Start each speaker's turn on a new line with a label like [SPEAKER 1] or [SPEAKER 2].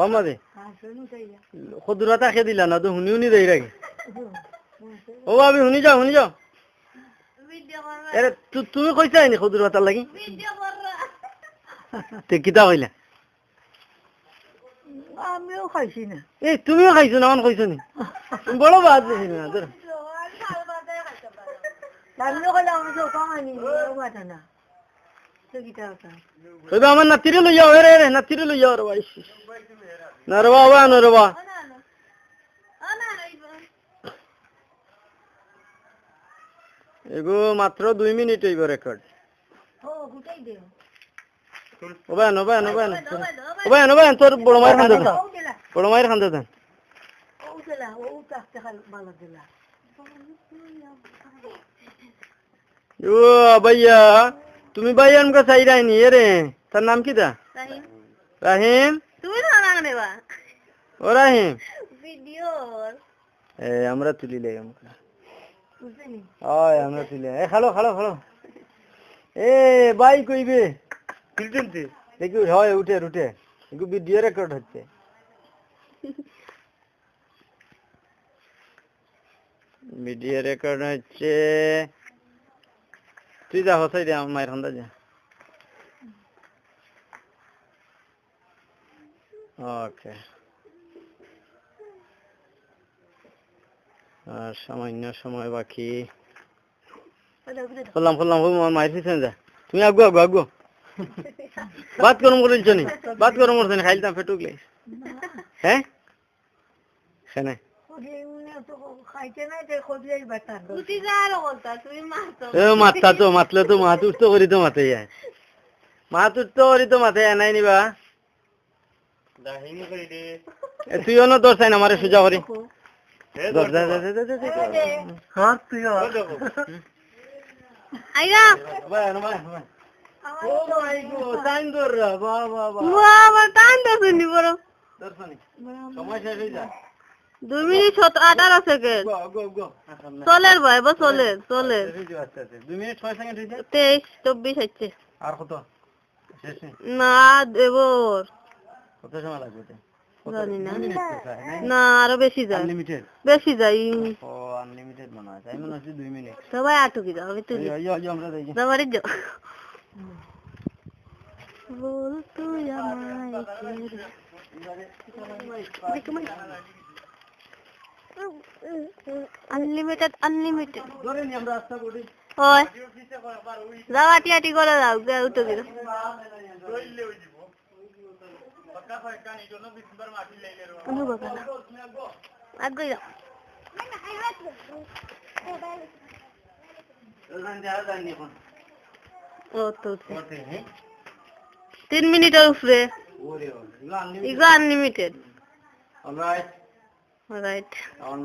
[SPEAKER 1] কমাদে খদুরাতা খেয়ে দিলা না তো শুনি শুনি দেই রাখি ও আমি শুনি যাও শুনি যাও। তুমি কইছা নি খদুরাতার লাগি? কিতা কইলা?
[SPEAKER 2] আমিও খাইছি না।
[SPEAKER 1] এই তুমিও খাইছো না অন নি? বড় বাদ না তোর
[SPEAKER 2] আমিও খাইলে
[SPEAKER 1] কইবা আমার নাতিরে লই যাও এরে এরে, নাতিরে লই যাও রে ভাই না রে বাবা না রে বাবা এগো মাত্র দুই মিনিট হইব রেকর্ড
[SPEAKER 2] ও গুটাই দে
[SPEAKER 1] ওবায়ন ওবায়ন ওবায়ন ওবায়ন ওবায়ন, তোর বড় মায়ের খান্দে দেন বড় মায়ের ভাইয়া তুমি ভাইয়া আমাকে চাই রাইনি এরে তার নাম কি দা রাহিম।
[SPEAKER 2] তুমি না নেবা।
[SPEAKER 1] ও রাহিম?
[SPEAKER 2] ভিডিও।
[SPEAKER 1] এ আমরা আমাকে
[SPEAKER 2] বুঝলি
[SPEAKER 1] হয় আমরা তুলে এ খালো খালো খালো। এ বাই কইবে। দেখি হয় উঠে উঠে। একটু ভিডিও রেকর্ড হচ্ছে। ভিডিও রেকর্ড হচ্ছে। তুই যা হসাই দে আমার মায়ের খান্দা যা ওকে। আর সামান্য সময় বাকি। ফুললাম ফুললাম ফুল মায়ের পিছনে যা। তুমি আগো আগো আগো বাত গরম করেছ নি? বাত গরম করছে নি? খাইলাম ফেটুকলে হ্যাঁ? হ্যাঁ
[SPEAKER 2] খাইতে নাই তে খোঁজাই বাটা
[SPEAKER 3] তুই যা আর বলতা তুমি মারতো
[SPEAKER 1] এ মাথা তো মাতলে তো মাথ উঠতো করি তো মাথে যায় মাথ উঠতো করি তো মাথে যায় নাই নিবা তুই অন্য দর চাই না আমারে সোজা করি দর যা যা যা যা যা
[SPEAKER 2] তুই
[SPEAKER 3] আইগা
[SPEAKER 1] bye bye bye oh my god time দর বাহ বাহ বাহ।
[SPEAKER 3] বাবা টান তো শুনি বড়
[SPEAKER 1] দর্শনী সময় শেষ হয়ে যায়।
[SPEAKER 3] দুই মিনিট আঠারো সেকেন্ড চলের ভাই বা চলের চলের
[SPEAKER 1] দুই মিনিট ছয় সেকেন্ড
[SPEAKER 3] তেইশ চব্বিশ হচ্ছে
[SPEAKER 1] আর কত
[SPEAKER 3] না দেবর
[SPEAKER 1] কত সময় লাগবে
[SPEAKER 3] জানি না। আরও বেশি যায় বেশি যাই
[SPEAKER 1] ও আনলিমিটেড মনে হয় তাই মনে হচ্ছে দুই মিনিট
[SPEAKER 3] সবাই আটুকি যাও আমি
[SPEAKER 1] আমরা দেখি
[SPEAKER 3] বল তুই আমায় আনলিমিটেড আনলিমিটেড
[SPEAKER 1] ধরে নি আমরা আস্থা করি।
[SPEAKER 3] হয়। যাও আটি আটি করে যাও গে উঠো গিয়ে। অনু বাবা। না আগে যাও তো। তিন মিনিটের উপরে। Ego unlimited
[SPEAKER 1] alright Right. On